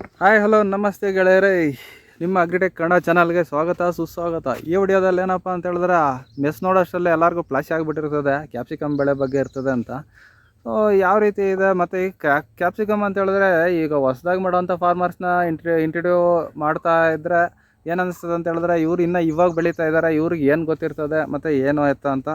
Hi hello ನಮಸ್ತೆ ಗೆಳೆಯರೇ. ನಿಮ್ಮ ಅಗ್ರಿಟೆಕ್ ಕನ್ನಡ ಚಾನಲ್ಗೆ ಸ್ವಾಗತ, ಸುಸ್ವಾಗತ. ಈ ವಿಡಿಯೋದಲ್ಲಿ ಏನಪ್ಪ ಅಂತ ಹೇಳಿದ್ರೆ, ಮೆಸ್ ನೋಡೋಷ್ಟರಲ್ಲಿ ಎಲ್ಲರಿಗೂ ಫ್ಲಾಶ್ ಆಗಿಬಿಟ್ಟಿರ್ತದೆ ಕ್ಯಾಪ್ಸಿಕಮ್ ಬೆಳೆ ಬಗ್ಗೆ ಇರ್ತದೆ ಅಂತ. ಸೊ ಯಾವ ರೀತಿ ಇದೆ ಮತ್ತು ಈ ಕ್ಯಾಪ್ಸಿಕಮ್ ಅಂತ ಹೇಳಿದ್ರೆ, ಈಗ ಹೊಸದಾಗಿ ಮಾಡೋವಂಥ ಫಾರ್ಮರ್ಸ್ನ ಇಂಟ್ರಿ ಇಂಟ್ರಡ್ಯೂ ಮಾಡ್ತಾ ಇದ್ದರೆ ಏನು ಅನಿಸ್ತದೆ ಅಂತ ಹೇಳಿದ್ರೆ, ಇವ್ರು ಇನ್ನೂ ಇವಾಗ ಬೆಳೀತಾ ಇದ್ದಾರೆ ಇವ್ರಿಗೆ ಏನು ಗೊತ್ತಿರ್ತದೆ, ಮತ್ತು ಏನು ಎತ್ತ ಅಂತ.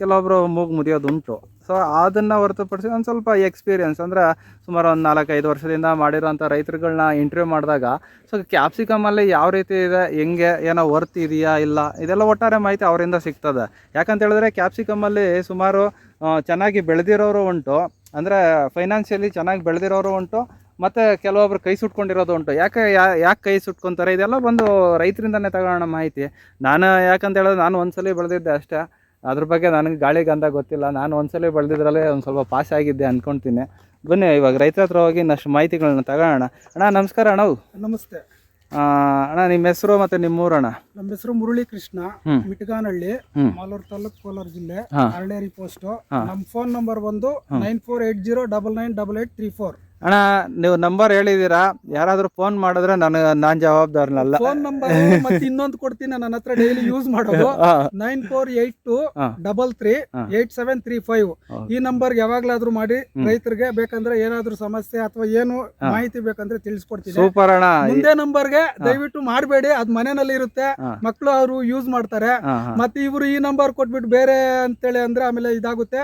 ಕೆಲವೊಬ್ಬರು ಮೂಗು ಮುರಿಯೋದುಂಟು ಸೊ ಅದನ್ನು ಹೊರತುಪಡಿಸಿ ಒಂದು ಸ್ವಲ್ಪ ಎಕ್ಸ್ಪೀರಿಯನ್ಸ್ ಅಂದರೆ ಸುಮಾರು ಒಂದು ನಾಲ್ಕೈದು ವರ್ಷದಿಂದ ಮಾಡಿರೋಂಥ ರೈತರುಗಳನ್ನ ಇಂಟರ್ವ್ಯೂ ಮಾಡಿದಾಗ ಸೊ ಕ್ಯಾಪ್ಸಿಕಮಲ್ಲಿ ಯಾವ ರೀತಿ ಇದೆ, ಹೆಂಗೆ, ಏನೋ ವರ್ತ್ ಇದೆಯಾ, ಇಲ್ಲ, ಇದೆಲ್ಲ ಒಟ್ಟಾರೆ ಮಾಹಿತಿ ಅವರಿಂದ ಸಿಗ್ತದೆ. ಯಾಕಂತ ಹೇಳಿದ್ರೆ ಕ್ಯಾಪ್ಸಿಕಮಲ್ಲಿ ಸುಮಾರು ಚೆನ್ನಾಗಿ ಬೆಳೆದಿರೋರು ಉಂಟು, ಅಂದರೆ ಫೈನಾನ್ಷಿಯಲಿ ಚೆನ್ನಾಗಿ ಬೆಳೆದಿರೋರು ಉಂಟು, ಮತ್ತು ಕೆಲವೊಬ್ರು ಕೈ ಸುಟ್ಕೊಂಡಿರೋದು ಉಂಟು. ಯಾಕೆ ಯಾಕೆ ಕೈ ಸುಟ್ಕೊತಾರೆ, ಇದೆಲ್ಲ ಬಂದು ರೈತರಿಂದನೇ ತಗೊಳ್ಳೋಣ ಮಾಹಿತಿ. ನಾನು ಯಾಕಂತ ಹೇಳಿದ್ರೆ ನಾನು ಸಲ ಬೆಳೆದಿದ್ದೆ ಅಷ್ಟೇ. ಅದ್ರ ಬಗ್ಗೆ ನನಗೆ ಗಾಳಿ ಗಂಧ ಗೊತ್ತಿಲ್ಲ. ನಾನು ಒಂದ್ಸಲ ಬೆಳೆದಿದ್ರಲ್ಲೇ ಒಂದು ಸ್ವಲ್ಪ ಪಾಸ್ ಆಗಿದ್ದೆ ಅಂದ್ಕೊಳ್ತೀನಿ ಬನ್ನಿ ಇವಾಗ ರೈತರ ಹತ್ರ ಹೋಗಿ ಇನ್ನಷ್ಟು ಮಾಹಿತಿಗಳನ್ನ ತಗೋಣ ಅಣ್ಣ ನಮಸ್ಕಾರ ಅಣ್ಣ ನಮಸ್ತೆ. ಅಣ್ಣ ನಿಮ್ಮ ಹೆಸರು ಮತ್ತೆ ನಿಮ್ಮ ಊರಣ್ಣ? ನಮ್ಮ ಹೆಸರು ಮುರಳಿ ಕೃಷ್ಣ. ಮಿಟ್ಗಾನಹಳ್ಳಿ. ಮಾಲೂರು ತಾಲೂಕು ಕೋಲಾರ ಜಿಲ್ಲೆ. ಅರಳೇರಿ ಪೋಸ್ಟ್. ನಮ್ಮ ಫೋನ್ ನಂಬರ್ ಬಂದು nine four eight zero double nine double eight three four. ಅಣ್ಣ ನೀವು ನಂಬರ್ ಹೇಳಿದೀರಾ ಯಾರಾದರೂ ಫೋನ್ ಮಾಡಿದ್ರೆ ನಾನು ನಾನು ಜವಾಬ್ದಾರನಲ್ಲ. ಫೋನ್ ನಂಬರ್ ಮತ್ತೆ ಇನ್ನೊಂದು ಕೊಡ್ತೀನಿ ನನ್ನ ಹತ್ರ ಡೈಲಿ ಯೂಸ್ ಮಾಡೋದು. Nine four eight two. Double three. Eight seven three five. ಈ ನಂಬರ್ ಯಾವಾಗ್ಲಾದ್ರೂ ಮಾಡಿ ರೈತರಿಗೆ ಬೇಕಂದ್ರೆ ಏನಾದ್ರೂ ಸಮಸ್ಯೆ ಅಥವಾ ಏನು ಮಾಹಿತಿ ಬೇಕಂದ್ರೆ ತಿಳಿಸ್ಕೊಡ್ತೀನಿ. ಸೂಪರ್ ಅಣ್ಣ. ಮುಂದೆ ನಂಬರ್ಗೆ ದಯವಿಟ್ಟು ಮಾಡಬೇಡಿ. ಅದ್ ಮನೆಯಲ್ಲಿ ಇರುತ್ತೆ. ಮಕ್ಕಳು ಅವರು ಯೂಸ್ ಮಾಡ್ತಾರೆ. ಮತ್ತೆ ಇವರು ಈ ನಂಬರ್ ಕೊಟ್ಬಿಟ್ಟು ಬೇರೆ ಅಂತೇಳಿ ಅಂದ್ರೆ ಆಮೇಲೆ ಇದಾಗುತ್ತೆ.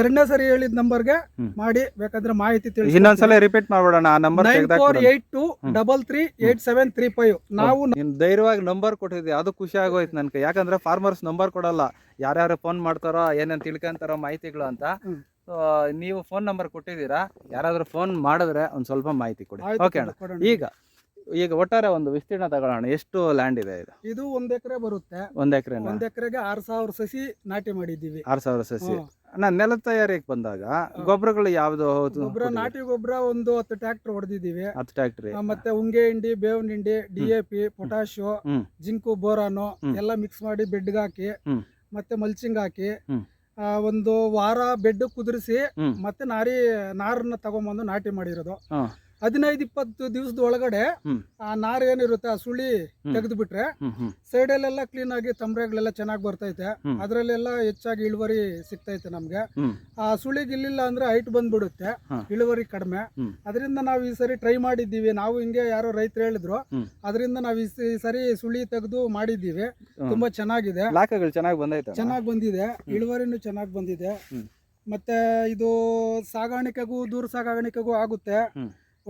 ಎರಡನೇ ಸರಿ ಹೇಳಿದ ನಂಬರ್ಗೆ. ಮಾಡಿ ಬೇಕಂದ್ರೆ ಮಾಹಿತಿ ತಿಳಿಸಿ ಇನ್ನೊಂದ್ಸಲ ರಿಪೀಟ್ ಮಾಡ್ಬಿಡೋಣ ಆ number nine four eight two double three eight seven three five ನಾವು ನಿನ್ ಧೈರ್ಯವಾಗಿ ನಂಬರ್ ಕೊಟ್ಟಿದ್ದೆ ಅದು ಖುಷಿ ಆಗೋಯ್ತು ನನ್ಗೆ. ಯಾಕಂದ್ರೆ ಫಾರ್ಮರ್ಸ್ ನಂಬರ್ ಕೊಡಲ್ಲ. ಯಾರ್ಯಾರು ಫೋನ್ ಮಾಡ್ತಾರೋ ಏನೇನ್ ತಿಳ್ಕೊಂತಾರೋ ಮಾಹಿತಿಗಳು ಅಂತ. ನೀವು ಫೋನ್ ನಂಬರ್ ಕೊಟ್ಟಿದ್ದೀರಾ? ಯಾರಾದ್ರೂ ಫೋನ್ ಮಾಡಿದ್ರೆ ಒಂದ್ ಸ್ವಲ್ಪ ಮಾಹಿತಿ ಕೊಡಿ. ಓಕೆ ಅಣ್ಣ. ಈಗ ಈಗ ಒಟ್ಟಾರೆ ಒಂದು ವಿಸ್ತೀರ್ಣ ತಗೊಳ್ಳೋಣ. ಎಷ್ಟು ಲ್ಯಾಂಡ್ ಇದೆ ಇದು? ಇದು ಒಂದ್ ಎಕರೆ ಬರುತ್ತೆ. ಒಂದ್ ಎಕರೆ ಒಂದ್ ಎಕರೆಗೆ ಆರ್ ಸಾವಿರ ಸಸಿ ನಾಟಿ ಮಾಡಿದ್ದೀವಿ. ಆರ್ ಸಾವಿರ ಸಸಿ. ನಾ ನೆಲ ತಯಾರಿಗೆ ಬಂದಾಗ ಗೊಬ್ಬರಗಳು ಯಾವುದು ಗೊಬ್ಬರ ನಾಟಿ ಗೊಬ್ಬರ ಒಂದು ಹತ್ತು ಟ್ರಾಕ್ಟರ್ ಹೊಡೆದಿದ್ದೀವಿ. ಹತ್ತು ಟ್ರಾಕ್ಟರ್ ಮತ್ತೆ ಉಂಗೆ ಹಿಂಡಿ ಬೇವಿನ ಹಿಂಡಿ D A P potash zinc boron. ಎಲ್ಲ ಮಿಕ್ಸ್ ಮಾಡಿ ಬೆಡ್ಗೆ ಹಾಕಿ ಮತ್ತೆ ಮಲ್ಚಿಂಗ್ ಹಾಕಿ ಒಂದು ವಾರ ಬೆಡ್ ಕುದಿರಿಸಿ ಮತ್ತೆ ನಾರಿ ನಾರನ್ನ ತಗೊಂಬಂದು ನಾಟಿ ಮಾಡಿರೋದು. ಹದಿನೈದು ಇಪ್ಪತ್ತು ದಿವಸದ ಒಳಗಡೆ. ಆ ನಾರು ಏನಿರುತ್ತೆ ಆ ಸುಳಿ. ತೆಗೆದು ಬಿಟ್ರೆ ಸೈಡಲ್ಲೆಲ್ಲ ಕ್ಲೀನ್ ಆಗಿ ತಂಬ್ರೆಗಳೆಲ್ಲ ಚೆನ್ನಾಗಿ ಬರ್ತೈತೆ. ಅದ್ರಲ್ಲೆಲ್ಲ ಹೆಚ್ಚಾಗಿ ಇಳುವರಿ ಸಿಗ್ತೈತೆ ನಮ್ಗೆ. ಆ ಸುಳಿ ಇಲ್ಲಿಲ್ಲ ಅಂದ್ರೆ ಹೈಟ್ ಬಂದ್ಬಿಡುತ್ತೆ ಇಳುವರಿ ಕಡಿಮೆ. ಅದರಿಂದ ನಾವು ಈ ಸರಿ ಟ್ರೈ ಮಾಡಿದ್ದೀವಿ. ನಾವು ಹಿಂಗೆ ಯಾರೋ ರೈತರು ಹೇಳಿದ್ರು. ಅದರಿಂದ ನಾವು ಈ ಸರಿ ಸುಳಿ ತೆಗೆದು ಮಾಡಿದ್ದೀವಿ. ತುಂಬಾ ಚೆನ್ನಾಗಿದೆ. ಚೆನ್ನಾಗಿ ಬಂದೈತೆ ಚೆನ್ನಾಗಿ ಬಂದಿದೆ. ಇಳುವರಿನು ಚೆನ್ನಾಗಿ ಬಂದಿದೆ. ಮತ್ತೆ ಇದು ಸಾಗಾಣಿಕೆಗೂ ದೂರ ಸಾಗಾಣಿಕೆಗೂ ಆಗುತ್ತೆ.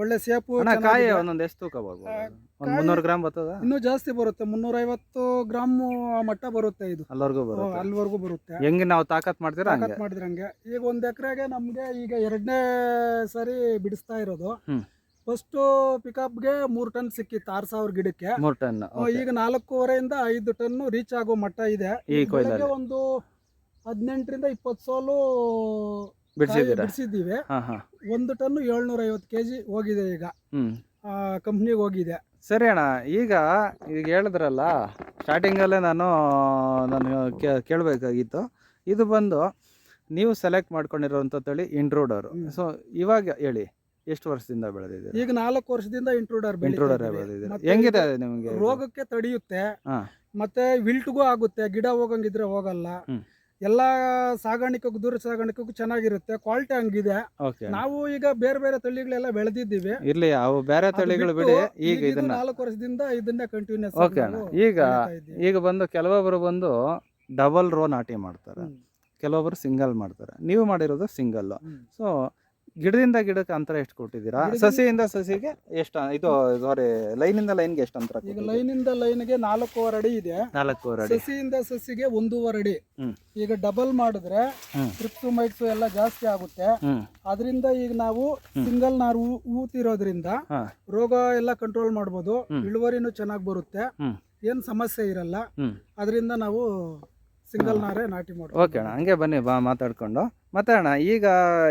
ಒಳ್ಳೆ ಸೇಪು ಕಾಯಿ. ಒಂದೊಂದು ಎಷ್ಟು ತೂಕ ಬರ್ಬೋದು? ಒಂದು ಮುನ್ನೂರು ಗ್ರಾಮ್ ಬರ್ತದ? ಇನ್ನೂ ಜಾಸ್ತಿ ಬರುತ್ತೆ ಮುನ್ನೂರ ಐವತ್ತು ಗ್ರಾಮ್ ಮಟ್ಟ ಬರುತ್ತೆ ಇದು. ಅಲ್ಲವರೆಗೂ ಬರುತ್ತೆ. ಅಲ್ಲಿವರೆಗೂ ಬರುತ್ತೆ. ಹೆಂಗೆ ನಾವು ತಾಕತ್ ಮಾಡ್ತೀರಾ ತಾಕತ್ ಮಾಡಿದ್ರಂಗೆ ಈಗ ಒಂದ್ ಎಕರೆಗೆ ನಮ್ಗೆ ಈಗ ಎರಡನೇ ಸರಿ ಬಿಡಿಸ್ತಾ ಇರೋದು. ಫಸ್ಟ್ ಪಿಕಪ್ಗೆ ಮೂರು ಟನ್ ಸಿಕ್ಕಿತ್ತು ಆರ್ ಸಾವಿರ ಗಿಡಕ್ಕೆ. ಮೂರು ಟನ್ ಈಗ ನಾಲ್ಕೂವರೆಯಿಂದ ಐದು ಟನ್ ರೀಚ್ ಆಗೋ ಮಟ್ಟ ಇದೆ. ಒಂದು ಹದಿನೆಂಟರಿಂದ ಇಪ್ಪತ್ತು ಸೋಲು ಬಿಡಿಸಿದ್ದೀರಾ? ಬಿಡಿಸಿದ್ದೀವಿ. ಹಾ ಹಾ. ಒಂದು ಟನ್ ಏಳ್ನೂರ ಐವತ್ತು ಕೆಜಿ ಹೋಗಿದೆ ಈಗ. ಕಂಪ್ನಿಗೆ ಹೋಗಿದೆ. ಸರಿ ಅಣ್ಣ ಈಗ ಈಗ ಹೇಳಿದ್ರಲ್ಲ ಸ್ಟಾರ್ಟಿಂಗಲ್ಲೇ ನಾನು ನಾನು ಕೇ- ಕೇಳಬೇಕಾಗಿತ್ತು. ಇದು ಬಂದು ನೀವು ಸೆಲೆಕ್ಟ್ ಮಾಡ್ಕೊಂಡಿರೋಂಥ ತಳಿ ಇಂಟ್ರೂಡರ್. ಸೊ ಇವಾಗ ಹೇಳಿ ಎಷ್ಟು ವರ್ಷದಿಂದ ಬೆಳೆದಿದೆ ಈಗ ನಾಲ್ಕು ವರ್ಷದಿಂದ ಇಂಟ್ರೂಡರ್ ಇಂಟ್ರೂಡರ್ ಬೆಳೆದಿದೆ ಹೆಂಗಿದೆ ನಿಮಗೆ ರೋಗಕ್ಕೆ ತಡೆಯುತ್ತೆ. ಮತ್ತೆ ವಿಲ್ಟ್ಗೂ ಆಗುತ್ತೆ ಗಿಡ ಹೋಗಂಗಿದ್ರೆ ಹೋಗಲ್ಲ. ಎಲ್ಲಾ ಸಾಗಾಣಿಕೆಗೂ ದೂರ ಸಾಗಾಣಿಕೆಗೂ ಚೆನ್ನಾಗಿರುತ್ತೆ. ಕ್ವಾಲಿಟಿ ಹಂಗಿದೆ. ಓಕೆ ನಾವು ಈಗ ಬೇರೆ ಬೇರೆ ತಳಿಗಳೆಲ್ಲ ಬೆಳೆದಿದ್ದೀವಿ. ಇರ್ಲಿ ಅವು ಬೇರೆ ತಳಿಗಳು ಬಿಡಿ. ಈಗ ಇದನ್ನ ನಾಲ್ಕು ವರ್ಷದಿಂದ ಇದನ್ನೇ ಕಂಟಿನ್ಯೂಸ್ ಓಕೆ ಈಗ ಈಗ ಬಂದು ಕೆಲವೊಬ್ಬರು ಬಂದು ಡಬಲ್ ರೋ ನಾಟಿ ಮಾಡ್ತಾರೆ. ಕೆಲವೊಬ್ಬರು ಸಿಂಗಲ್ ಮಾಡ್ತಾರೆ. ನೀವು ಮಾಡಿರೋದು ಸಿಂಗಲ್ ಸೊ ಗಿಡದಿಂದ ಗಿಡಕ್ಕೆ ಅಂತರ ಎಷ್ಟು ಕೊಟ್ಟಿದ್ದೀರಾ? ಸಸಿಯಿಂದ ಸಸಿಗೆ ಎಷ್ಟು ಇದು ಸಾರಿ ಲೈನಿಂದ ಲೈನ್ಗೆ ಎಷ್ಟು ಅಂತರ ಈಗ ಲೈನಿಂದ ಲೈನ್ ಇಂದ ಲೈನ್ಗೆ ನಾಲ್ಕೂವರೆ ಅಡಿ ಇದೆ. ನಾಲ್ಕೂವರೆ ಅಡಿ. ಸಸಿಯಿಂದ ಸಸಿಗೆ ಒಂದೂವರೆ ಅಡಿ. ಈಗ ಡಬಲ್ ಮಾಡಿದ್ರೆ. ಟ್ರಿಪ್ಸು ಮೈಟ್ಸು ಎಲ್ಲ ಜಾಸ್ತಿ ಆಗುತ್ತೆ. ಅದರಿಂದ ಈಗ ನಾವು ಸಿಂಗಲ್ ನಾರು ಊತಿರೋದ್ರಿಂದ ರೋಗ ಎಲ್ಲ ಕಂಟ್ರೋಲ್ ಮಾಡ್ಬೋದು. ಇಳುವರಿನೂ ಚೆನ್ನಾಗಿ ಬರುತ್ತೆ. ಏನ್ ಸಮಸ್ಯೆ ಇರಲ್ಲ. ಅದರಿಂದ ನಾವು ಸಿಂಗಲ್ ನಾರೇ ನಾಟಿ ಮಾಡಿ ಓಕೆ ಅಣ್ಣ ಹಂಗೆ ಬನ್ನಿ ಬಾ ಮಾತಾಡ್ಕೊಂಡು. ಮತ್ತೆ ಅಣ್ಣ ಈಗ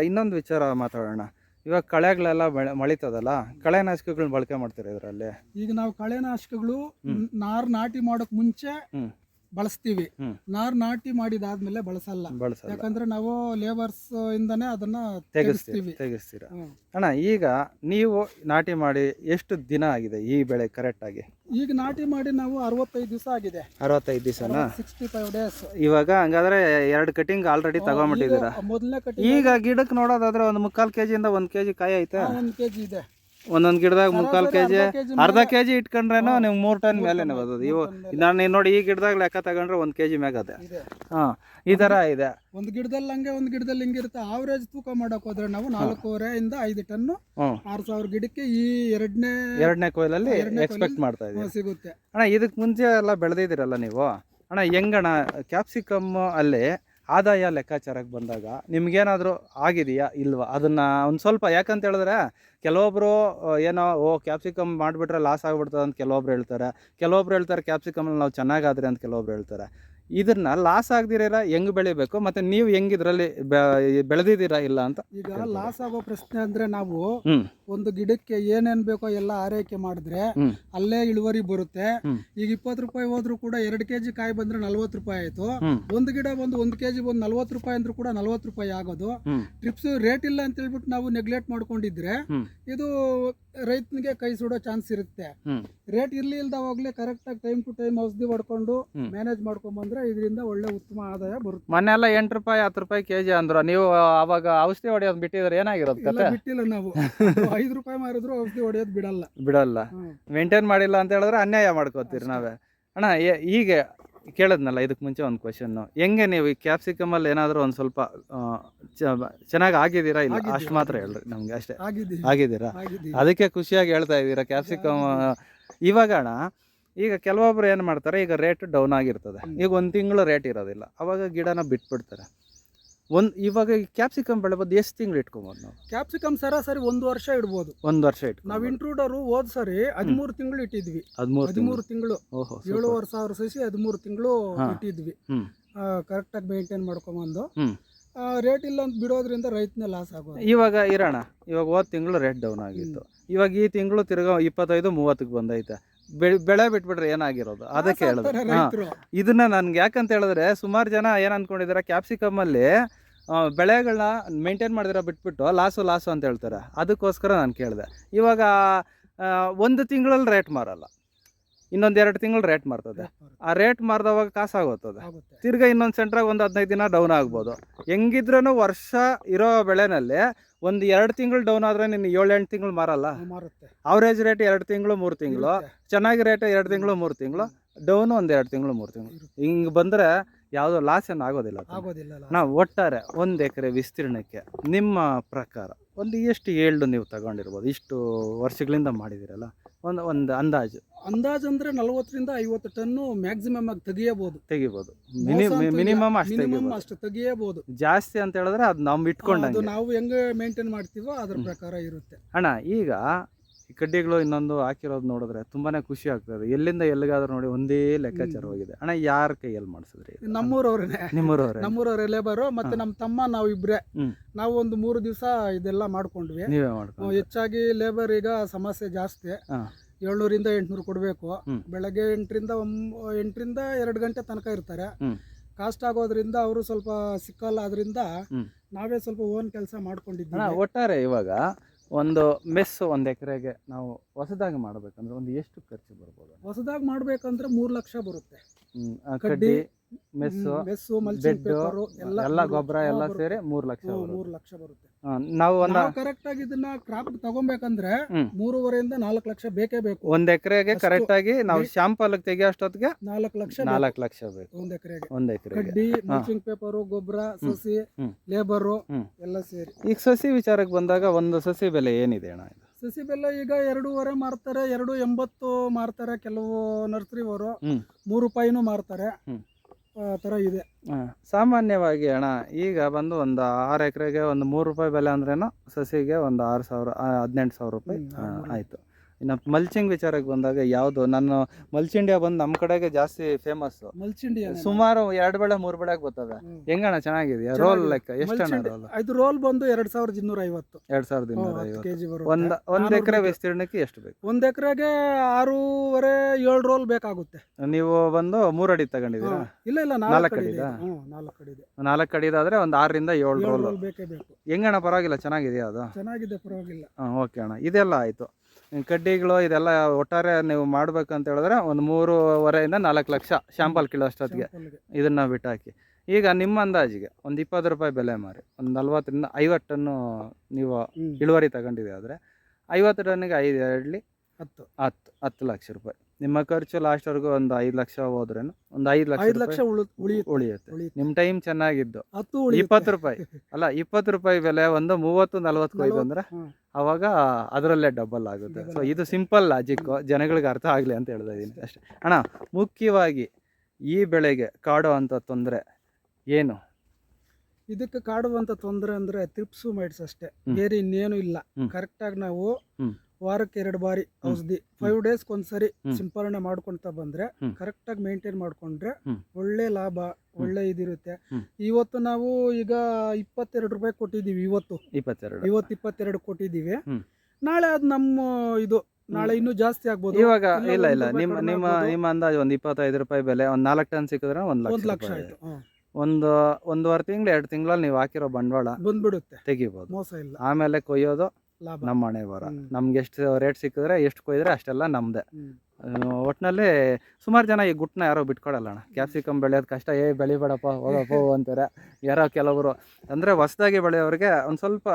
ಇನ್ನೊಂದು ವಿಚಾರ ಮಾತಾಡೋಣ. ಇವಾಗ ಕಳೆಗಳೆಲ್ಲ ಮಳಿತದಲ್ಲ ಕಳೆನಾಶಕಗಳನ್ನ ಬಳಕೆ ಮಾಡ್ತೀರಾ ಇದರಲ್ಲಿ? ಈಗ ನಾವು ಕಳೆನಾಶಕಗಳು ನಾರು ನಾರ್ ನಾಟಿ ಮಾಡೋಕ್ ಮುಂಚೆ. ಬಳಸ್ತೀವಿ. ನಾರ್ ನಾಟಿ ಮಾಡಿದಾದ್ಮೇಲೆ ಬಳಸಲ್ಲ. ಯಾಕಂದ್ರೆ ನಾವು ಲೇಬರ್ಸ್ ಇಂದಾನೆ ಅದನ್ನ ತೆಗಿಸ್ತೀವಿ ತೆಗಿಸ್ತೀರ? ಅಣ್ಣ ಈಗ ನೀವು ನಾಟಿ ಮಾಡಿ ಎಷ್ಟು ದಿನ ಆಗಿದೆ ಈ ಬೆಳೆ ಕರೆಕ್ಟ್ ಆಗಿ? ಈಗ ನಾಟಿ ಮಾಡಿ ನಾವು ಅರವತ್ತೈದು ದಿವಸ ಆಗಿದೆ. ಅರವತ್ತೈದು ದಿವಸನಾ? ಸಿಕ್ಸ್ಟಿ ಫೈವ್ ಡೇಸ್ ಇವಾಗ ಹಂಗಾದ್ರೆ ಎರಡು ಕಟಿಂಗ್ ಆಲ್ರೆಡಿ ತಗೊಂಡ್ಬಿಟ್ಟಿದ್ದೀರಾ? ಮೊದಲನೇ ಕಟಿಂಗ್ ಈಗ ಗಿಡಕ್ಕೆ ನೋಡೋದಾದ್ರೆ ಒಂದು ಮುಕ್ಕಾಲು ಕೆಜಿ ಇಂದ ಒಂದ್ ಕೆಜಿ ಕಾಯಿ ಐತೆ? ಒಂದ್ ಕೆಜಿ ಇದೆ. ಒಂದೊಂದ್ ಗಿಡದಾಗ ಮುಕ್ಕಾಲು ಕೆಜಿ ಅರ್ಧ ಕೆಜಿ ಅರ್ಧ ಕೆಜಿ ಇಟ್ಕೊಂಡ್ರೇನು ನೀವು ಮೂರ್ ಟನ್ ಮೇಲೆ ಬರ್ತದೆ ಇವು ನಾನು ನೋಡಿ ಈ ಗಿಡದಾಗ ಲೆಕ್ಕ ತಗೊಂಡ್ರೆ ಒಂದ್ ಕೆಜಿ ಮ್ಯಾಗ ಅದೇ. ಹಾ ಈ ತರ ಇದೆ. ಒಂದ್ ಗಿಡದಲ್ಲಿ ಹಂಗೆ ಒಂದ್ ಗಿಡದಲ್ಲಿ ಹಿಂಗಿರುತ್ತೆ ಆವರೇಜ್ ತೂಕ ಮಾಡಕ್ ಹೋದ್ರೆ ನಾವು ನಾಲ್ಕೂವರೆ ಇಂದ ಐದು ಟನ್ ಆರ್ ಸಾವಿರ ಗಿಡಕ್ಕೆ ಈ ಎರಡನೇ ಎರಡನೇ ಕೊಯ್ಲಲ್ಲಿ ಎಕ್ಸ್ಪೆಕ್ಟ್ ಮಾಡ್ತಾ ಇದ್ದೀವಿ ಸಿಗುತ್ತೆ. ಅಣ್ಣ ಇದಕ್ಕೆ ಮುಂಚೆ ಎಲ್ಲ ಬೆಳೆದಿದ್ದೀರಲ್ಲ ನೀವು? ಅಣ್ಣ ಹೆಂಗಣ್ಣ ಕ್ಯಾಪ್ಸಿಕಮ್ ಅಲ್ಲಿ ಆದಾಯ ಲೆಕ್ಕಾಚಾರಕ್ಕೆ ಬಂದಾಗ ನಿಮಗೇನಾದರೂ ಆಗಿದೆಯಾ ಇಲ್ವಾ? ಅದನ್ನು ಒಂದು ಸ್ವಲ್ಪ ಯಾಕಂತ ಹೇಳಿದ್ರೆ ಕೆಲವೊಬ್ಬರು ಏನೋ, ಓ ಕ್ಯಾಪ್ಸಿಕಮ್ ಮಾಡಿಬಿಟ್ರೆ ಲಾಸ್ ಆಗಿಬಿಡ್ತದೆ ಅಂತ ಕೆಲವೊಬ್ರು ಹೇಳ್ತಾರೆ. ಕೆಲವೊಬ್ರು ಹೇಳ್ತಾರೆ ಕ್ಯಾಪ್ಸಿಕಮಲ್ಲಿ ನಾವು ಚೆನ್ನಾಗಾದ್ರೆ ಅಂತ ಕೆಲವೊಬ್ರು ಹೇಳ್ತಾರೆ. ಇದನ್ನ ಲಾಸ್ ಆಗದಿರ ಹೆಂಗ್ ಬೆಳಿಬೇಕು? ಮತ್ತೆ ನೀವು ಹೆಂಗ್ ಇದರಲ್ಲಿ ಬೆಳೆದಿದ್ದೀರಾ ಇಲ್ಲ ಅಂತ ಈಗ ಲಾಸ್ ಆಗೋ ಪ್ರಶ್ನೆ ಅಂದ್ರೆ ನಾವು ಒಂದು ಗಿಡಕ್ಕೆ ಏನೇನ್ ಬೇಕೋ ಎಲ್ಲ ಆರೈಕೆ ಮಾಡಿದ್ರೆ ಅಲ್ಲೇ ಇಳುವರಿ ಬರುತ್ತೆ. ಈಗ ಇಪ್ಪತ್ ರೂಪಾಯಿ ಹೋದ್ರು ಕೂಡ ಎರಡು ಕೆಜಿ ಕಾಯಿ ಬಂದ್ರೆ ನಲ್ವತ್ತು ರೂಪಾಯಿ ಆಯ್ತು. ಒಂದು ಗಿಡ ಬಂದು ಒಂದು ಕೆಜಿ ಬಂದು ನಲ್ವತ್ತು ರೂಪಾಯಿ ಅಂದ್ರೂ ಕೂಡ ನಲ್ವತ್ತು ರೂಪಾಯಿ ಆಗೋದು. ಟ್ರಿಪ್ಸ್ ರೇಟ್ ಇಲ್ಲ ಅಂತ ಹೇಳ್ಬಿಟ್ಟು ನಾವು ನೆಗ್ಲೆಕ್ಟ್ ಮಾಡ್ಕೊಂಡಿದ್ರೆ ಇದು ರೈತನಿಗೆ ಕೈ ಸುಡೋ ಚಾನ್ಸ್ ಇರುತ್ತೆ. ರೇಟ್ ಇರ್ಲಿ ಇಲ್ದವಾಗ್ಲೇ ಕರೆಕ್ಟ್ ಆಗಿ ಟೈಮ್ ಟು ಟೈಮ್ ಔಷಧಿ ಹೊಡ್ಕೊಂಡು ಮ್ಯಾನೇಜ್ ಮಾಡ್ಕೊಂಡ್ ಬಂದ್ರೆ ಇದರಿಂದ ಒಳ್ಳೆ ಉತ್ತಮ ಆದಾಯ ಬರುತ್ತೆ. ಮೊನ್ನೆ ಎಲ್ಲ ಎಂಟು ರೂಪಾಯಿ ಹತ್ತು ರೂಪಾಯಿ ಕೆ ಜಿ ಅಂದ್ರು. ನೀವು ಅವಾಗ ಔಷಧಿ ಹೊಡೆಯೋದು ಬಿಟ್ಟಿದ್ರೆ ಏನಾಗಿರುತ್ತೆ ಬಿಟ್ಟಿಲ್ಲ ನಾವು. ಐದು ರೂಪಾಯಿ ಮಾರಿದ್ರು ಔಷಧಿ ಹೊಡೆಯೋದು ಬಿಡಲ್ಲ. ಬಿಡಲ್ಲ. ಮೇಂಟೈನ್ ಮಾಡಿಲ್ಲ ಅಂತ ಹೇಳಿದ್ರೆ ಅನ್ಯಾಯ ಮಾಡ್ಕೋತೀರಿ ನಾವೇ. ಅಣ್ಣ ಈಗ ಹೀಗೆ ಕೇಳಿದ್ನಲ್ಲ ಇದಕ್ಕೆ ಮುಂಚೆ ಒಂದು ಕ್ವಶನ್ನು ಹೆಂಗೆ ನೀವು ಈ ಕ್ಯಾಪ್ಸಿಕಮಲ್ಲಿ ಏನಾದರೂ ಒಂದು ಸ್ವಲ್ಪ ಚೆನ್ನಾಗಿ ಆಗಿದ್ದೀರಾ ಇಲ್ಲ? ಅಷ್ಟು ಮಾತ್ರ ಹೇಳ್ರಿ ನಮಗೆ ಅಷ್ಟೇ. ಆಗಿದ್ದೀರಾ? ಅದಕ್ಕೆ ಖುಷಿಯಾಗಿ ಹೇಳ್ತಾ ಇದ್ದೀರಾ ಕ್ಯಾಪ್ಸಿಕಮ್ ಇವಾಗಣ ಅಣ್ಣ ಈಗ ಕೆಲವೊಬ್ರು ಏನು ಮಾಡ್ತಾರೆ ಈಗ ರೇಟ್ ಡೌನ್ ಆಗಿರ್ತದೆ. ಈಗ ಒಂದು ತಿಂಗಳು ರೇಟ್ ಇರೋದಿಲ್ಲ. ಅವಾಗ ಗಿಡನ ಬಿಟ್ಬಿಡ್ತಾರೆ. ಒಂದು ಇವಾಗ ಈ ಕ್ಯಾಪ್ಸಿಕಮ್ ಬೆಳೆಬೋದು ಎಷ್ಟು ತಿಂಗಳು ಇಟ್ಕೊಬೋದು ನಾವು? ಕ್ಯಾಪ್ಸಿಕಮ್ ಸರಾಸರಿ ಒಂದು ವರ್ಷ ಇಡ್ಬೋದು. ಒಂದು ವರ್ಷ ಇಟ್ಟು ನಾವು ಇಂಟ್ರೂಡರು ಹೋದ್ ಸರಿ ಹದಿಮೂರು ತಿಂಗಳು ಇಟ್ಟಿದ್ವಿ. ಹದಿಮೂರು ಹದಿಮೂರು ತಿಂಗಳು. ಓಹೋ ಏಳುವರೆ ಸಾವಿರ ಸಸಿ ಹದಿಮೂರು ತಿಂಗಳು ಇಟ್ಟಿದ್ವಿ. ಕರೆಕ್ಟಾಗಿ ಮೇಂಟೈನ್ ಮಾಡ್ಕೊಂಬಂದು. ರೇಟ್ ಇಲ್ಲ ಅಂತ ಬಿಡೋದ್ರಿಂದ ರೈತನೇ ಲಾಸ್ ಆಗೋದು. ಇವಾಗ ಇರೋಣ ಇವಾಗ ಹೋದ ತಿಂಗಳು ರೇಟ್ ಡೌನ್ ಆಗಿತ್ತು. ಇವಾಗ ಈ ತಿಂಗಳು ತಿರ್ಗಾ ಇಪ್ಪತ್ತೈದು ಮೂವತ್ತಕ್ಕೆ ಬಂದೈತೆ. ಬೆಳೆ ಬೆಳೆ ಬಿಟ್ಬಿಟ್ರೆ ಏನಾಗಿರೋದು? ಅದಕ್ಕೆ ಹೇಳಿದ್ರು ಇದನ್ನ ನನ್ಗೆ ಯಾಕಂತ ಹೇಳಿದ್ರೆ ಸುಮಾರು ಜನ ಏನ್ ಅನ್ಕೊಂಡಿದಾರೆ ಕ್ಯಾಪ್ಸಿಕಮ್ ಅಲ್ಲಿ ಬೆಳೆಗಳನ್ನ ಮೇಂಟೈನ್ ಮಾಡಿದಿರ ಬಿಟ್ಬಿಟ್ಟು ಲಾಸು ಲಾಸು ಅಂತ ಹೇಳ್ತಾರೆ. ಅದಕ್ಕೋಸ್ಕರ ನಾನು ಕೇಳಿದೆ. ಇವಾಗ ಒಂದು ತಿಂಗಳಲ್ಲಿ ರೇಟ್ ಮಾರಲ್ಲ. ಇನ್ನೊಂದು ಎರಡು ತಿಂಗಳು ರೇಟ್ ಮಾರ್ತದೆ. ಆ ರೇಟ್ ಮಾರ್ದವಾಗ ಕಾಸಾಗೋಗ್ತದೆ ತಿರ್ಗಾ ಇನ್ನೊಂದು ಸೆಂಟ್ರಾಗ ಒಂದು ಹದಿನೈದು ದಿನ ಡೌನ್ ಆಗ್ಬೋದು. ಹೆಂಗಿದ್ರೂ ವರ್ಷ ಇರೋ ಬೆಳೆನಲ್ಲಿ ಒಂದು ಎರಡು ತಿಂಗಳು ಡೌನ್ ಆದರೆ ನೀನು ಏಳು ಎಂಟು ತಿಂಗಳು ಮಾರಲ್ಲ. ಅವರೇಜ್ ರೇಟ್ ಎರಡು ತಿಂಗಳು ಮೂರು ತಿಂಗಳು. ಚೆನ್ನಾಗಿ ರೇಟ್ ಎರಡು ತಿಂಗಳು ಮೂರು ತಿಂಗಳು. ಡೌನ್ ಒಂದು ಎರಡು ತಿಂಗಳು ಮೂರು ತಿಂಗಳು. ಹಿಂಗೆ ಬಂದರೆ ಯಾವುದೋ ಲಾಸ್ ಏನು ಆಗೋದಿಲ್ಲ. ನಾವು ಒಟ್ಟಾರೆ ಒಂದು ಎಕರೆ ವಿಸ್ತೀರ್ಣಕ್ಕೆ ನಿಮ್ಮ ಪ್ರಕಾರ ಒಂದು ಎಷ್ಟು ಏಳು ನೀವು ತಗೊಂಡಿರ್ಬೋದು? ಇಷ್ಟು ವರ್ಷಗಳಿಂದ ಮಾಡಿದಿರಲ್ಲ ಒಂದು ಒಂದು ಅಂದಾಜು. ಅಂದಾಜು ಅಂದ್ರೆ ನಲವತ್ತರಿಂದ ಐವತ್ತು ಟನ್ನು ಮ್ಯಾಕ್ಸಿಮಮ್ ಆಗಿ ತೆಗಿಯಬಹುದು ತೆಗಿಬೋದು. ಮಿನಿ ಮಿನಿಮಮ್ ಅಷ್ಟು ಮಿನಿಮಮ್ ಅಷ್ಟು ತೆಗಿಯಬಹುದು ಜಾಸ್ತಿ ಅಂತ ಹೇಳಿದ್ರೆ ಅದು ನಾವು ಇಟ್ಕೊಂಡು ನಾವು ಹೆಂಗೆ ಮೇಂಟೈನ್ ಮಾಡ್ತೀವೋ ಅದ್ರ ಪ್ರಕಾರ ಇರುತ್ತೆ. ಅಣ್ಣ ಈಗ ಈ ಕಡ್ಡಿಗಳು ಇನ್ನೊಂದು ಹಾಕಿರೋದು ನೋಡಿದ್ರೆ ತುಂಬಾನೇ ಖುಷಿ ಆಗ್ತದೆ. ಎಲ್ಲಿಂದ ಎಲ್ಲಿಗಾದ್ರೂ ನೋಡಿ ಒಂದೇ ಲೆಕ್ಕಾಚಾರ ಹೋಗಿದೆ. ಅಣ್ಣ ಯಾರ ಕೈಯಲ್ಲಿ ಮಾಡಿಸಿದ್ರಿ ನಮ್ಮೂರವ್ರೇ ನಿಮ್ಮೂರವ್ರೆ ನಮ್ಮೂರವ್ರೆ ಲೇಬರು ಮತ್ತೆ ನಮ್ಮ ತಮ್ಮ ನಾವು ಇಬ್ರೆ. ನಾವು ಒಂದು ಮೂರು ದಿವಸ ಇದೆಲ್ಲ ಮಾಡ್ಕೊಂಡ್ವಿ. ನೀವೇ ಮಾಡ್ಕೊಂಡು ಹೆಚ್ಚಾಗಿ ಲೇಬರ್ ಈಗ ಸಮಸ್ಯೆ ಜಾಸ್ತಿ. ಏಳ್ನೂರಿಂದ ಎಂಟ್ನೂರು ಕೊಡಬೇಕು. ಬೆಳಗ್ಗೆ ಎಂಟರಿಂದ ಎಂಟರಿಂದ ಎರಡು ಗಂಟೆ ತನಕ ಇರ್ತಾರೆ. ಕಾಸ್ಟ್ ಆಗೋದ್ರಿಂದ ಅವರು ಸ್ವಲ್ಪ ಸಿಕ್ಕಲ್ಲ. ಆದ್ರಿಂದ ನಾವೇ ಸ್ವಲ್ಪ ಓನ್ ಕೆಲಸ ಮಾಡ್ಕೊಂಡಿದ್ವಿ ಮಾಡ್ಕೊಂಡಿದ್ದೀವಿ ಒಟ್ಟಾರೆ ಇವಾಗ ಒಂದು ಮೆಸ್ ಒಂದು ಎಕರೆಗೆ ನಾವು ಹೊಸದಾಗಿ ಮಾಡಬೇಕಂದ್ರೆ ಒಂದು ಎಷ್ಟು ಖರ್ಚು ಬರ್ಬೋದು? ಹೊಸದಾಗಿ ಮಾಡ್ಬೇಕಂದ್ರೆ ಮೂರು ಲಕ್ಷ ಬರುತ್ತೆ. ಹ್ಮ್, ಆ ಕಡ್ಡಿ, ಕಡ್ಡಿ mesh mesh mulching paper paper ಎಲ್ಲ ಎಲ್ಲ ಗೊಬ್ಬರ ಎಲ್ಲ ಸೇರಿ ಮೂರ್ ಲಕ್ಷ ಬರುತ್ತೆ. ಮೂರ್ ಲಕ್ಷ ಬರುತ್ತೆ. ಹಾ, ನಾವು ಒಂದ್ ನಾವು ಕರೆಕ್ಟ್ ಆಗಿ ಇದನ್ನ ಕ್ರಾಪ್ ತಗೊಬೇಕಂದ್ರೆ ಹ್ಮ್. ಮೂರುವರೆಯಿಂದ ನಾಲ್ಕು ಲಕ್ಷ ಬೇಕೇ ಬೇಕು. ಒಂದ್ ಎಕರೆಗೆ ಅಷ್ಟು ಕರೆಕ್ಟ್ ಆಗಿ ನಾವು ಶಾಂಪಲ್ ತೆಗಿಯೋ ಅಷ್ಟೊತ್ತಿಗೆ ನಾಲ್ಕು ಲಕ್ಷ ಬೇಕು. ನಾಲ್ಕು ಲಕ್ಷ ಬೇಕು. ಒಂದ್ ಎಕರೆಗೆ. ಒಂದ್ ಎಕರೆಗೆ. ಕಡ್ಡಿ ಮಲ್ಚಿಂಗ್ ಪೇಪರ್ ಗೊಬ್ಬರ ಸಸಿ ಲೇಬರ್ ಲೇಬರು ಹ್ಮ್. ಎಲ್ಲ ಸೇರಿ. ಈಗ ಸಸಿ ವಿಚಾರಕ್ಕೆ ಬಂದಾಗ ಒಂದು ಸಸಿ ಬೆಲೆ ಏನಿದೆ ಅಣ್ಣ ಇದು? ಸಸಿ ಬೆಲ್ಲ ಈಗ ಎರಡೂವರೆ ಮಾರ್ತಾರೆ ಎರಡು ಎಂಬತ್ತು ಮಾರ್ತಾರೆ ಕೆಲವು ನರ್ಸರಿ ಅವರು. ಮೂರು ರೂಪಾಯಿನೂ ಮಾರ್ತಾರೆ. ಹ್ಮ್. ಆ ಥರ ಇದೆ ಸಾಮಾನ್ಯವಾಗಿ ಅಣ್ಣ ಈಗ ಬಂದು ಒಂದು ಆರು ಎಕರೆಗೆ ಒಂದು ಮೂರು ರೂಪಾಯಿ ಬೆಲೆ ಅಂದ್ರೇನು ಸಸಿಗೆ ಒಂದು ಆರು ಸಾವಿರ ಹದಿನೆಂಟು ಸಾವಿರ ರೂಪಾಯಿ. ಆಯ್ತು ಇನ್ನು ಮಲ್ಚಿಂಗ್ ವಿಚಾರಕ್ಕೆ ಬಂದಾಗ ಯಾವುದು? ನಾನು ಮಲ್ಚಿಂಡಿಯಾ ಬಂದು ನಮ್ಮ ಕಡೆಗೆ ಜಾಸ್ತಿ ಫೇಮಸ್ಸು ಇಂಡಿಯಾ ಸುಮಾರು ಎರಡು ಬೆಳೆ ಮೂರು ಬೆಳೆ ಬರ್ತದೆ. ಹೆಂಗಣ ಚೆನ್ನಾಗಿದೆಯಾ? ರೋಲ್ ಲೆಕ್ಕ ಎಷ್ಟು ರೋಲ್ ಇದು ರೋಲ್ ಬಂದು ಎರಡ್ ಸಾವಿರದ ಇನ್ನೂರ ಐವತ್ತು. ಎರಡ್ ಸಾವಿರದ ಇನ್ನೂರ ಐವತ್ತು. ಒಂದ್ ಒಂದ್ ಎಕರೆ ವಿಸ್ತೀರ್ಣಕ್ಕೆ ಎಷ್ಟು ಬೇಕು? ಒಂದ್ ಎಕರೆಗೆ ಆರೂವರೆ ಏಳು ರೋಲ್ ಬೇಕಾಗುತ್ತೆ. ನೀವು ಬಂದು ಮೂರ್ ಅಡಿ ತಗೊಂಡಿದ್ದೀರಾ? ಇಲ್ಲ ಇಲ್ಲ ನಾಲ್ಕು ಅಡಿ ನಾಲ್ಕು ಅಡಿ ನಾಲ್ಕು ಅಡಿದಾದ್ರೆ ಒಂದು ಆರರಿಂದ ಏಳು ರೋಲ್ ಬೇಕೇ ಬೇಕು. ಹೆಂಗಣ್ಣ ಪರವಾಗಿಲ್ಲ ಚೆನ್ನಾಗಿದೆಯಾ ಅದು? ಚೆನ್ನಾಗಿದೆ ಪರವಾಗಿಲ್ಲ. ಹಾಂ ಓಕೆ ಅಣ್ಣ. ಇದೆಲ್ಲ ಆಯಿತು. ಕಡ್ಡಿಗಳು ಇದೆಲ್ಲ ಒಟ್ಟಾರೆ ನೀವು ಮಾಡ್ಬೇಕಂತ ಹೇಳಿದ್ರೆ ಒಂದು ಮೂರುವರೆಯಿಂದ ನಾಲ್ಕು ಲಕ್ಷ ಶಾಂಪಲ್ ಕಿಲೋ ಅಷ್ಟೊತ್ತಿಗೆ ಇದನ್ನು ಬಿಟ್ಟಾಕಿ. ಈಗ ನಿಮ್ಮ ಅಂದಾಜಿಗೆ ಒಂದು ಇಪ್ಪತ್ತು ರೂಪಾಯಿ ಬೆಲೆ ಮಾರಿ ಒಂದು ನಲ್ವತ್ತರಿಂದ ಐವತ್ತು ಟನ್ನು ನೀವು ಇಳುವರಿ ತಗೊಂಡಿದೆ ಆದರೆ ಐವತ್ತು ಟನ್ನಿಗೆ ಐದು ಎರಡ್ಲಿ ಹತ್ತು. ಹತ್ತು ಹತ್ತು ಲಕ್ಷ ರೂಪಾಯಿ. ನಿಮ್ಮ ಖರ್ಚು ಲಾಸ್ಟ್ವರೆಗೂ ಒಂದು ಐದು ಲಕ್ಷ ಹೋದ್ರೇನು? ಒಂದು ಐದು ಲಕ್ಷ ಐದು ಲಕ್ಷ ಉಳಿಯುತ್ತೆ. ಉಳಿಯುತ್ತೆ. ನಿಮ್ಮ ಟೈಮ್ ಚೆನ್ನಾಗಿದ್ದು. ಹತ್ತು. ಇಪ್ಪತ್ತು ರೂಪಾಯಿ. ಅಲ್ಲ ಇಪ್ಪತ್ತು ರೂಪಾಯಿ ಬೆಲೆ ಒಂದು ಮೂವತ್ತು ನಲ್ವತ್ತು ಕೊಯ್ದು ಅಂದ್ರೆ ಅವಾಗ ಅದರಲ್ಲೇ ಡಬಲ್ ಆಗುತ್ತೆ. ಸೊ ಇದು ಸಿಂಪಲ್ ಲಾಜಿಕ್ ಜನಗಳಿಗೆ ಅರ್ಥ ಆಗಲಿ ಅಂತ ಹೇಳ್ತಾ ಇದ್ದೀನಿ. ಅಷ್ಟೇ. ಅಣ್ಣ ಮುಖ್ಯವಾಗಿ ಈ ಬೆಳೆಗೆ ಕಾಡೋ ಅಂಥ ತೊಂದರೆ ಏನು? ಇದಕ್ಕೆ ಕಾಡುವಂಥ ತೊಂದರೆ ಅಂದ್ರೆ ತ್ರಿಪ್ಸು ಮೈಟ್ಸ್ ಅಷ್ಟೇ. ಬೇರೆ ಇನ್ನೇನು ಇಲ್ಲ. ಕರೆಕ್ಟಾಗಿ ಕರೆಕ್ಟ್ ಆಗಿ ನಾವು. ವಾರಕ್ಕೆ ಎರಡು ಬಾರಿ ಔಷಧಿ ಫೈವ್ ಡೇಸ್ ಒಂದ್ಸರಿ. ಸಿಂಪರಣೆ ಮಾಡ್ಕೊಂತ ಬಂದ್ರೆ. ಕರೆಕ್ಟ್ ಆಗಿ ಮೇಂಟೈನ್ ಮಾಡ್ಕೊಂಡ್ರೆ ಒಳ್ಳೆ ಲಾಭ ಒಳ್ಳೆ ಇದಿರುತ್ತೆ. ಇವತ್ತು ನಾವು ಈಗ ಇಪ್ಪತ್ತೆರಡು ರೂಪಾಯಿ ಕೊಟ್ಟಿದೀವಿ ಇವತ್ತು. ಇಪ್ಪತ್ತೆರಡು. ಇವತ್ತು ಇಪ್ಪತ್ತೆರಡು ಕೊಟ್ಟಿದೀವಿ ನಾಳೆ ಅದು ನಮ್ಮ ಇದು ನಾಳೆ ಇನ್ನೂ ಜಾಸ್ತಿ ಆಗ್ಬೋದು. ಇವಾಗ ಇಲ್ಲ, ಇಲ್ಲ. ನಿಮ್ಮ ನಿಮ್ಮ. ನಿಮ್ಮ ಅಂದಾಜು ಒಂದು ಇಪ್ಪತ್ತೈದು ರೂಪಾಯಿ ಬೆಲೆ ಒಂದು ನಾಲ್ಕು ಟನ್ ಸಿಕ್ಕಿದ್ರೆ ಒಂದು ಒಂದ್ ಲಕ್ಷ ಲಕ್ಷ ಆಯ್ತು. ಒಂದು ಒಂದೂವರೆ ತಿಂಗಳು ಎರಡು ತಿಂಗಳಲ್ಲಿ ನೀವು ಹಾಕಿರೋ ಬಂಡವಾಳ ಬಂದ್ಬಿಡುತ್ತೆ. ತೆಗಿಬೋದು. ಮೋಸ ಇಲ್ಲ. ಆಮೇಲೆ ಕೊಯ್ಯೋದು ನಮ್ಮ ಹಣೆ ಬರ. ನಮ್ಗೆ ಎಷ್ಟು ರೇಟ್ ಸಿಕ್ಕಿದ್ರೆ ಎಷ್ಟು ಕೊಯ್ದ್ರೆ ಅಷ್ಟೆಲ್ಲ ನಮ್ಮದೇ ಹ್ಮ್. ಒಟ್ಟಿನಲ್ಲಿ ಸುಮಾರು ಜನ ಈ ಗುಟ್ಟನ್ನ ಯಾರೋ ಬಿಟ್ಕೊಡಲ್ಲ ಅಣ್ಣ. ಕ್ಯಾಪ್ಸಿಕಮ್ ಬೆಳೆಯೋದು ಕಷ್ಟ. ಏ ಬೆಳಿಬೇಡಪ್ಪ ಹೋಗಪ್ಪ ಅಂತಾರೆ. ಯಾರೋ ಕೆಲವರು. ಅಂದರೆ ಹೊಸದಾಗಿ ಬೆಳೆಯೋರಿಗೆ ಒಂದು ಸ್ವಲ್ಪ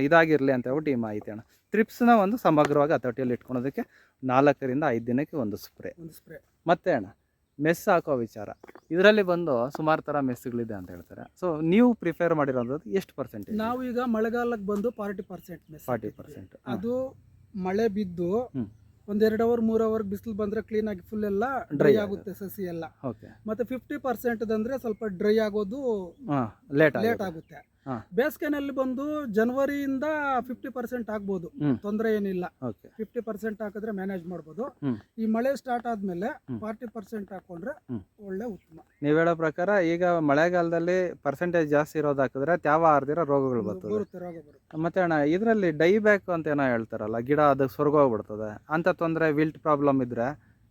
ಇದಾಗಿರಲಿ ಅಂತ ಹೇಳ್ಬಿಟ್ಟು ಈ ಮಾಹಿತಿ ಅಣ್ಣ. ತ್ರಿಪ್ಸ್ನ ಒಂದು ಸಮಗ್ರವಾಗಿ ಹತೋಟಿಯಲ್ಲಿ ಇಟ್ಕೊಳೋದಕ್ಕೆ ನಾಲ್ಕರಿಂದ ಐದು ದಿನಕ್ಕೆ ಒಂದು ಸ್ಪ್ರೇ ಒಂದು ಸ್ಪ್ರೇ ಮತ್ತೆ ಅಣ್ಣ ಮೆಸ್ ಹಾಕೋ ವಿಚಾರ. ಇದರಲ್ಲಿ ಬಂದು ಸುಮಾರು ಥರ ಮೆಸ್ಗಳಿದೆ ಅಂತ ಹೇಳ್ತಾರೆ. ಸೊ ನೀವು ಪ್ರಿಫೇರ್ ಮಾಡಿರೋದು ಎಷ್ಟು ಪರ್ಸೆಂಟ್ ನಾವು ಈಗ ಮಳೆಗಾಲಕ್ಕೆ ಬಂದು ಫಾರ್ಟಿ ಪರ್ಸೆಂಟ್ ಫಾರ್ಟಿ ಪರ್ಸೆಂಟ್ ಅದು ಮಳೆ ಬಿದ್ದು. ಒಂದೆರಡು ಅವರ್ ಮೂರು ಅವರ್ ಬಿಸಿಲು ಬಂದ್ರೆ ಕ್ಲೀನ್ ಆಗಿ ಫುಲ್ ಎಲ್ಲ ಡ್ರೈ ಆಗುತ್ತೆ ಸಸಿ ಎಲ್ಲ. ಓಕೆ ಮತ್ತೆ ಫಿಫ್ಟಿ ಪರ್ಸೆಂಟ್ ಅಂದ್ರೆ ಸ್ವಲ್ಪ ಡ್ರೈ ಆಗೋದು ಹಾಂ ಲೇಟ್ ಲೇಟ್ ಆಗುತ್ತೆ. ಬೇಸಿಗೆನಲ್ಲಿ ಬಂದು ಜನವರಿಯಿಂದ ಫಿಫ್ಟಿ ಪರ್ಸೆಂಟ್ ಆಗ್ಬೋದು. ತೊಂದರೆ ಏನಿಲ್ಲ. ಫಿಫ್ಟಿ ಪರ್ಸೆಂಟ್ ಹಾಕಿದ್ರೆ ಮ್ಯಾನೇಜ್ ಮಾಡ್ಬೋದು. ಈ ಮಳೆ ಸ್ಟಾರ್ಟ್ ಆದ್ಮೇಲೆ. ಫಾರ್ಟಿ ಪರ್ಸೆಂಟ್ ಹಾಕೊಂಡ್ರೆ ಒಳ್ಳೆ ಉತ್ತಮ. ನೀವ್ ಹೇಳೋ ಪ್ರಕಾರ ಈಗ ಮಳೆಗಾಲದಲ್ಲಿ ಪರ್ಸೆಂಟೇಜ್ ಜಾಸ್ತಿ ಇರೋದು ಹಾಕಿದ್ರೆ ತ್ಯಾವ ಆರ್ದಿರೋ ರೋಗಗಳು ಬರ್ತದೆ. ಬರುತ್ತೆ ರೋಗ ಬರುತ್ತೆ. ಮತ್ತೆ ಅಣ್ಣ ಇದರಲ್ಲಿ ಡೈ ಬ್ಯಾಕ್ ಅಂತ ಏನೋ ಹೇಳ್ತಾರಲ್ಲ ಗಿಡ ಅದಕ್ಕೆ ಸೊರಗೋಗ್ಬಿಡ್ತದೆ ಅಂತ ತೊಂದರೆ ವಿಲ್ಟ್ ಪ್ರಾಬ್ಲಮ್ ಇದ್ರೆ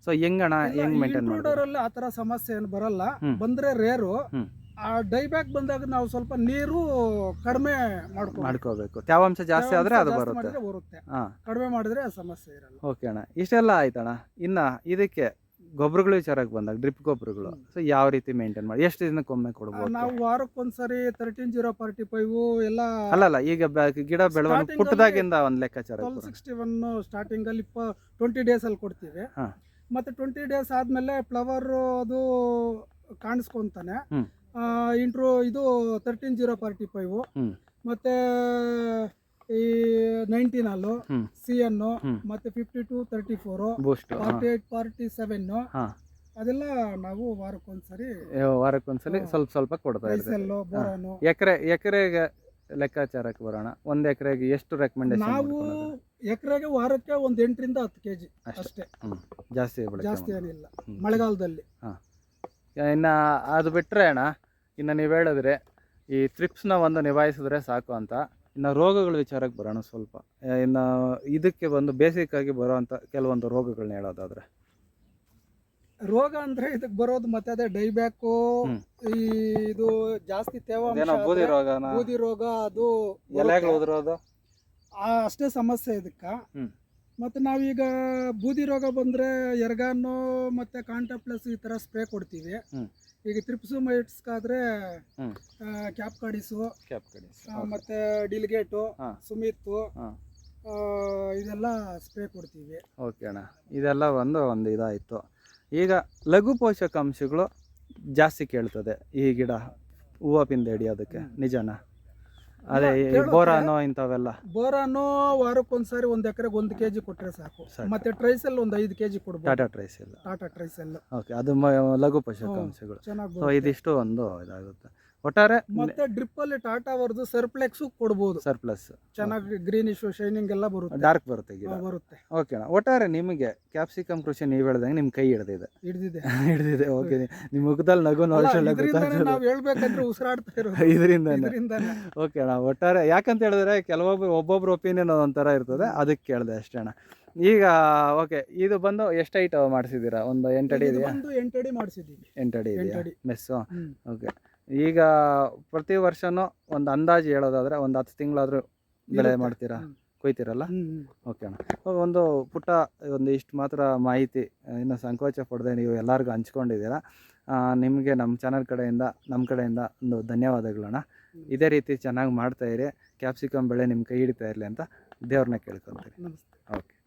ಸೊ ಹೆಂಗಣ್ಣ ಹೆಂಗ್ ಮೇಂಟೈನ್ ಮಾಡೋರಲ್ಲಿ ಆ ತರ ಆತರ ಸಮಸ್ಯೆ ಏನು ಬರಲ್ಲ. ಬಂದ್ರೆ ರೇರು. ಆ ಡೈ ಬ್ಯಾಕ್ ಬಂದಾಗ ನಾವು ಸ್ವಲ್ಪ ನೀರು ಕಡಿಮೆ ಮಾಡ್ಕೊ ಮಾಡ್ಕೋಬೇಕು. ತ್ಯಾವಾಂಶ ಜಾಸ್ತಿ ಆದ್ರೆ ಅದು ಬರುತ್ತೆ. ಬರುತ್ತೆ. ಹಾ. ಕಡಿಮೆ ಮಾಡಿದ್ರೆ ಸಮಸ್ಯೆ ಇರಲ್ಲ. ಓಕೆ ಅಣ್ಣ. ಇಷ್ಟೆಲ್ಲ ಆಯ್ತಣ್ಣ. ಇನ್ನ ಇದಕ್ಕೆ ಗೊಬ್ಬರಗಳು ವಿಚಾರಕ್ಕೆ ಬಂದಾಗ ಡ್ರಿಪ್ ಗೊಬ್ಬರಗಳು ಸೊ ಯಾವ ರೀತಿ ಮೇಂಟೈನ್ ಮಾಡಿ ಎಷ್ಟು ದಿನಕ್ಕೊಮ್ಮೆ ಕೊಡ್ಬೋದು? ನಾವು ವಾರಕ್ಕೊಂದ್ಸರಿ ತರ್ಟೀನ್ ಜೀರೋ ಫಾರ್ಟಿ ಫೈವ್ ಎಲ್ಲ ಅಲ್ಲಲ್ಲ ಈಗ ಬ- ಗಿಡ ಬೆಳವಣಿಗೆ Starting ಪುಟ್ಟದಾಗಿಂದ ಒಂದು ಲೆಕ್ಕಾಚಾರ ಟ್ವೆಲ್ ಸಿಕ್ಸ್ಟಿ ಒನ್ ಸ್ಟಾರ್ಟಿಂಗ್ ಅಲ್ಲಿ ಇಪ್ಪ ಟ್ವೆಂಟಿ ಡೇಸ್ ಅಲ್ಲಿ ಕೊಡ್ತೀವಿ. ಹಾ. ಮತ್ತೆ ಟ್ವೆಂಟಿ ಡೇಸ್ ಆದ್ಮೇಲೆ ಫ್ಲವರ್ ಅದು ಕಾಣಿಸ್ಕೊಂತಾನೆ. ಹ್ಮ್. ಇಂಟ್ರೋ ಇದು ತರ್ಟೀನ್ ಜೀರೋ ಫಾರ್ಟಿ ಫೈವ್. ಮತ್ತೆ ಈ ನೈನ್ಟೀನ್ ಅಲ್ಲು ಸಿ ಎನ್ ಮತ್ತೆ fifty two thirty four forty eight forty seven. ಅದೆಲ್ಲ ನಾವು ವಾರಕ್ಕೊಂದ್ಸರಿ ವಾರಕ್ಕೊಂದ್ಸಲಿ ಹ್ಮ್. ಸ್ವಲ್ಪ ಸ್ವಲ್ಪ ಕೊಡ್ತಾ ಎಕರೆ ಎಕರೆಗೆ ಲೆಕ್ಕಾಚಾರಕ್ಕೆ ಬರೋಣ? ಒಂದ್ ಎಕರೆಗೆ ಎಷ್ಟು ರೆಕಮೆಂಡೇಶನ್ ನಾವು ಎಕರೆಗೆ ವಾರಕ್ಕೆ ಒಂದ್ ಎಂಟರಿಂದ ಹತ್ತು ಕೆಜಿ ಅಷ್ಟೇ. ಜಾಸ್ತಿ ಜಾಸ್ತಿ ಏನಿಲ್ಲ. ಮಳೆಗಾಲದಲ್ಲಿ. ಇನ್ನ ಅದು ಬಿಟ್ರೆ ಅಣ್ಣ ಇನ್ನು ನೀವು ಹೇಳಿದ್ರೆ ಈ ತ್ರಿಪ್ಸ್ನ ಒಂದು ನಿಭಾಯಿಸಿದ್ರೆ ಸಾಕು ಅಂತ ಇನ್ನು ರೋಗಗಳ ವಿಚಾರಕ್ಕೆ ಬರೋಣ ಸ್ವಲ್ಪ ಇನ್ನು ಇದಕ್ಕೆ ಬಂದು ಬೇಸಿಕ್ ಆಗಿ ಬರುವಂತ ಕೆಲವೊಂದು ರೋಗಗಳನ್ನ ಹೇಳೋದಾದ್ರೆ ರೋಗ ಅಂದ್ರೆ ಇದಕ್ಕೆ ಬರೋದು ಮತ್ತೆ ಅದೇ ಡೈಬ್ಯಾಕು. ಈ ಇದು ಜಾಸ್ತಿ ತೇವಾಂಶ ಏನೋ ಬೂದಿ ರೋಗನ ಬೂದಿ ರೋಗ ಅದು ಎಲೆಗಳು. ಉದುರೋದು ಆ, ಅಷ್ಟೇ ಸಮಸ್ಯೆ ಇದಕ್ಕ ಹ್ಮ್. ಮತ್ತೆ ನಾವೀಗ ಬೂದಿ ರೋಗ ಬಂದರೆ ಎರ್ಗಾನು ಮತ್ತು ಕಾಂಟಾ ಪ್ಲಸ್ ಈ ಥರ ಸ್ಪ್ರೇ ಕೊಡ್ತೀವಿ. ಈಗ ತ್ರಿಪ್ಸು ಮೈಟ್ಸ್ಗಾದ್ರೆ. ಕ್ಯಾಪ್ ಕಾಡಿಸು. ಕ್ಯಾಪ್ ಕಾಡಿಸು ಮತ್ತು ಡಿಲ್ಗೇಟು. ಸುಮಿತ್ತು ಇದೆಲ್ಲ ಸ್ಪ್ರೇ ಕೊಡ್ತೀವಿ. ಓಕೆ ಅಣ್ಣ. ಇದೆಲ್ಲ ಒಂದು ಒಂದು ಇದಾಯಿತು. ಈಗ ಲಘು ಪೋಷಕಾಂಶಗಳು ಜಾಸ್ತಿ ಕೇಳ್ತದೆ ಈ ಗಿಡ ಹೂವು ಪಿಂದ ಹಿಡಿಯೋದಕ್ಕೆ. ನಿಜನಾ ಅದೇ ಈ ಕೇಳುತ್ತೆ. ಬೋರಾನೋ ಇಂಥವೆಲ್ಲ. ಬೋರಾನು ವಾರಕ್ಕೊಂದ್ಸರಿ ಒಂದ್ ಎಕರೆಗೆ ಒಂದು ಕೆಜಿ ಕೊಟ್ರೆ ಸಾಕು. ಸಾಕು. ಮತ್ತೆ ಟ್ರೈಸೆಲ್ ಒಂದ್ ಐದು ಕೆಜಿ ಕೊಡ್ಬೋದು. ಟಾಟಾ ಟ್ರೈಸ್ ಇಲ್ಲ ಟಾಟಾ ಟ್ರೈಸಲ್ ಓಕೆ ಅದು ಮ- ಲಘು ಪೋಷಕಾಂಶಗಳು. ಸೊ ಚೆನ್ನಾಗಿ ಇದಿಷ್ಟು ಒಂದು ಇದಾಗುತ್ತೆ. ಒಟ್ಟಾರೆ ಮತ್ತೆ ಡ್ರಿಪ್ ಅಲ್ಲಿ ಟಾಟಾ ಅವರದು ಸರ್ಪ್ಲೆಕ್ಸ್ ಕೊಡ್ಬೋದು. ಸರ್ಪ್ಲಸ್. ಚೆನ್ನಾಗಿ ಗ್ರೀನಿಶ್ ಶೈನಿಂಗ್ ಎಲ್ಲ ಬರುತ್ತೆ. ಡಾರ್ಕ್ ಬರುತ್ತೆ ಬರುತ್ತೆ. ಓಕೆ ಅಣ್ಣ. ಒಟ್ಟಾರೆ ನಿಮಗೆ ಕ್ಯಾಪ್ಸಿಕಮ್ ಕೃಷಿ ನೀವು ಹೇಳ್ದಂಗೆ ನಿಮ್ಮ ಕೈ ಹಿಡ್ದಿದೆ. ಹಿಡ್ದಿದೆ. ಹಿಡ್ದಿದೆ. ಓಕೆ ನಿಮ್ಮ ಮುಖದಲ್ಲಿ ನಗು ನಾವು ಹೇಳ್ಬೇಕಂದ್ರೆ ಉಸಿರಾಡ್ತಾ ಇರೋದು. ಇದರಿಂದ ಓಕೆ ಅಣ್ಣ. ಒಟ್ಟಾರೆ ಯಾಕಂತ ಹೇಳಿದ್ರೆ ಕೆಲವೊಬ್ಬರು ಒಬ್ಬೊಬ್ರು ಒಪಿನಿಯನ್ ಒಂಥರ ಇರ್ತದೆ. ಅದಕ್ಕೆ ಕೇಳಿದೆ ಅಷ್ಟೇ ಅಣ್ಣ. ಈಗ ಓಕೆ ಇದು ಬಂದು ಎಷ್ಟು ಐಟ್ ಮಾಡಿಸಿದ್ದೀರಾ? ಒಂದು ಎಂಟಡಿ ಇದು ಇದೆಯಾ? ಎಂಟಡಿ ಮಾಡಿಸಿದ್ದೀವಿ. ಎಂಟಡಿ ಇದೆಯಾ. ಮೆಸ್ಸು. ಓಕೆ ಈಗ ಪ್ರತಿ ವರ್ಷನೂ ಒಂದು ಅಂದಾಜು ಹೇಳೋದಾದ್ರೆ ಒಂದು ಹತ್ತು ತಿಂಗಳಾದರೂ ಬೆಳೆ ಮಾಡ್ತೀರಾ. ಕೊಯ್ತೀರಲ್ಲ. ಓಕೆ ಅಣ್ಣ. ಒಂದು ಪುಟ್ಟ ಒಂದು ಇಷ್ಟು ಮಾತ್ರ ಮಾಹಿತಿ ಇನ್ನು ಸಂಕೋಚ ಪಡದೆ ನೀವು ಎಲ್ಲರಿಗೂ ಹಂಚ್ಕೊಂಡಿದ್ದೀರಾ. ನಿಮಗೆ ನಮ್ಮ ಚಾನಲ್ ಕಡೆಯಿಂದ ನಮ್ಮ ಕಡೆಯಿಂದ ಒಂದು ಧನ್ಯವಾದಗಳಣ್ಣ ಇದೇ ರೀತಿ ಚೆನ್ನಾಗಿ ಮಾಡ್ತಾ ಇರಿ. ಕ್ಯಾಪ್ಸಿಕಮ್ ಬೆಳೆ ನಿಮ್ಮ ಕೈ ಹಿಡಿತಾ ಇರಲಿ ಅಂತ ದೇವ್ರನ್ನ ಕೇಳ್ಕೊತೀನಿ ನಮಸ್ತೆ. ಓಕೆ.